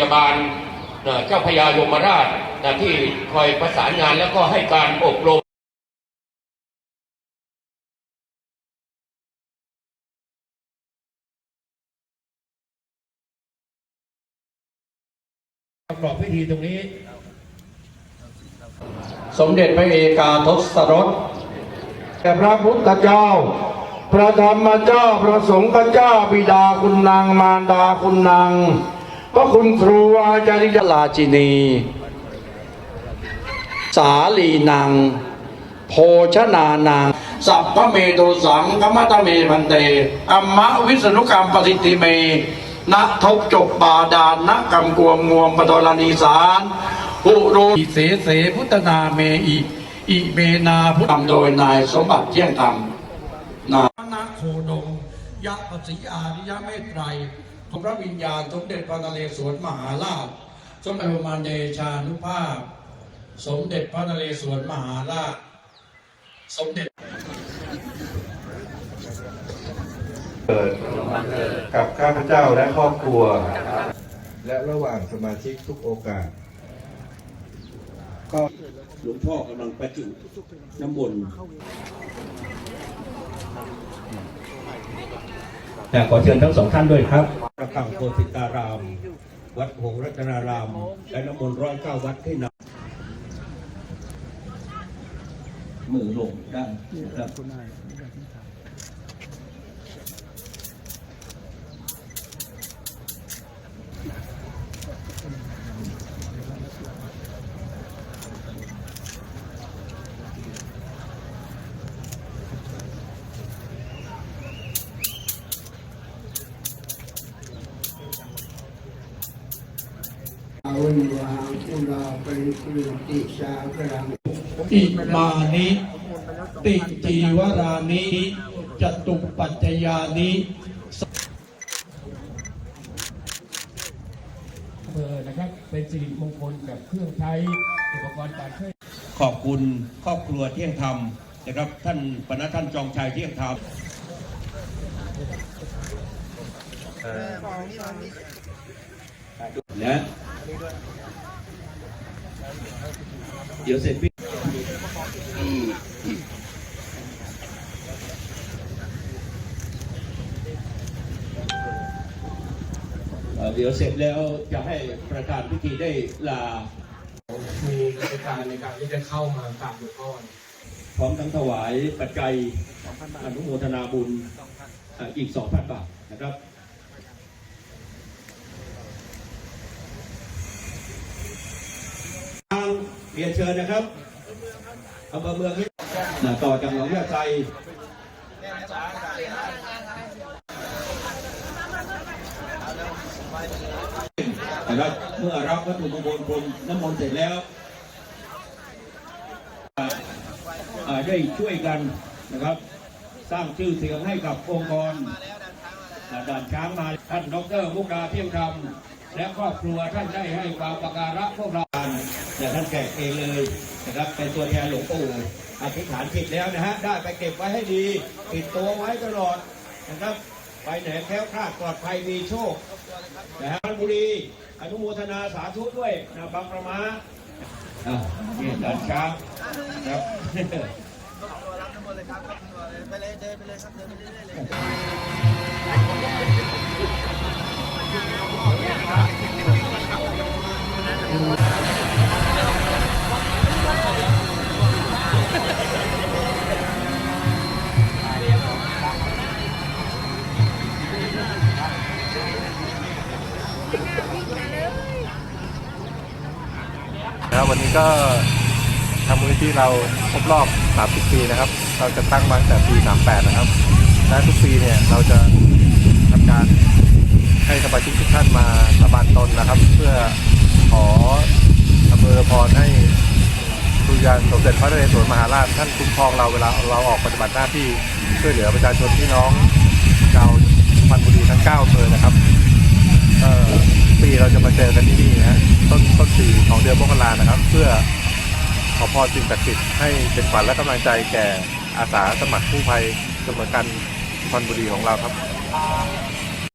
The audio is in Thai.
ยาบาลเจ้าพยายมราชที่คอยประสานงานแล้วก็ให้การอบรมประกอบพิธีตรงนี้ สมเด็จพระเอกาทศรสแด่พระพุทธเจ้า พระธรรมเจ้า พระสงฆ์เจ้าบิดาคุณนางมารดาคุณนาง ระคุณครูอาจารย์ลาจินี สาลีนางโภชนานาง สัพพเมโตสังกมัตเมพันเตอัมมะวิสนุกรรมปฏิติเมนะทบจบบาดานนะกำกวมงวมปตรณีสารอุโรอิเสเสพุทธนาเมอิอิเมนาพุทธโดยนายสมบัติเที่ยงธรรมนานาโคดมยะปสิอาริยะเมตไตร ของพระวิญญาณสมเด็จพระนเรศวรมหาราชสมเด็จพระมารเดชานุภาพ สมเด็จพระนเรศวรมหาราช สมเด็จเกิดกับข้าพเจ้าและครอบครัว และระหว่างสมาชิกทุกโอกาสหลวงพ่อกำลังประจุน้ำมนต์แต่ขอเชิญทั้งสองท่านด้วยครับป ระคังโพสิตาราม วัดหงส์รัตนาราม และน้ำมนต์ร้อยเก้าวัดที่นำมือลงด้นะครับ อิมานิติจีวรานิจตุปัจจยานิอำเภอนะครับเป็นสิริมงคลกับเครื่องใช้อุปกรณ์การช่วยขอบคุณครอบครัวเที่ยงธรรมนะครับท่านปณะท่านจองชัยเที่ยงธรรมนะ ดี๋ยวเสร็จพี่เอ่อเดี๋ยวเสร็จแล้วจะให้ประธานพิธีได้ลา มีกิจการในการที่จะเข้ามากราบหลวงพ่อพร้อมทั้งถวายปัจจัยอนุโมทนาบุญอ่าอีก 2,000 บาทนะครับ ทางเรียนเชิญนะครับอำเภอเมืองนี้นะต่อจากหนองยาไซนะครับเมื่อรับวัตถุมงคลพรมน้ำมนต์เสร็จแล้วได้ช่วยกันนะครับ สร้างชื่อเสียงให้กับองค์กรด่านช้างมาท่านดรมุกดาเที่ยงธรรม และครอบครัวท่านได้ให้ความประการะพวกเราแต่ท่านแกะเองเลยนะครับเป็นตัวแทนหลวงปู่อธิษฐานจิตแล้วนะฮะได้ไปเก็บไว้ให้ดีติดตัวไว้ตลอดนะครับไปไหนแค้วคลาดปลอดภัยมีโชคนะฮะบุรีอนุโมทนาสาธุด้วยนะบางประมาอ่านี่ด่านช้างครับนะครั บวันนี้ก็ทางมูลนิธิเราครบรอบ 30 ปีนะครับ เราจะตั้งมาตั้งแต่ปี 38 นะครับ และทุกปีเนี่ยเราจะทำการให้สมาชิกทุกท่านมาสาบานตนนะครับ เพื่อ ขออำนวยพรให้ทุยานสมเด็จพระนเรศวรมหาราชท่านคุ้มครองเราเวลาเราออกปฏิบัติหน้าที่ช่วยเหลือประชาชนพี่น้องชาวพรรณบุรีทั้ง9อำเภอนะครับปีเราจะมาเจอกันที่นี่นะต้นต้นปีของเดือนมกรานะครับ เพื่อขอพรสิ่งศักดิ์สิทธิ์ให้เป็นขวัญและกำลังใจแก่อาสาสมัครกู้ภัยเสมอกันพรรณบุรีของเราครับ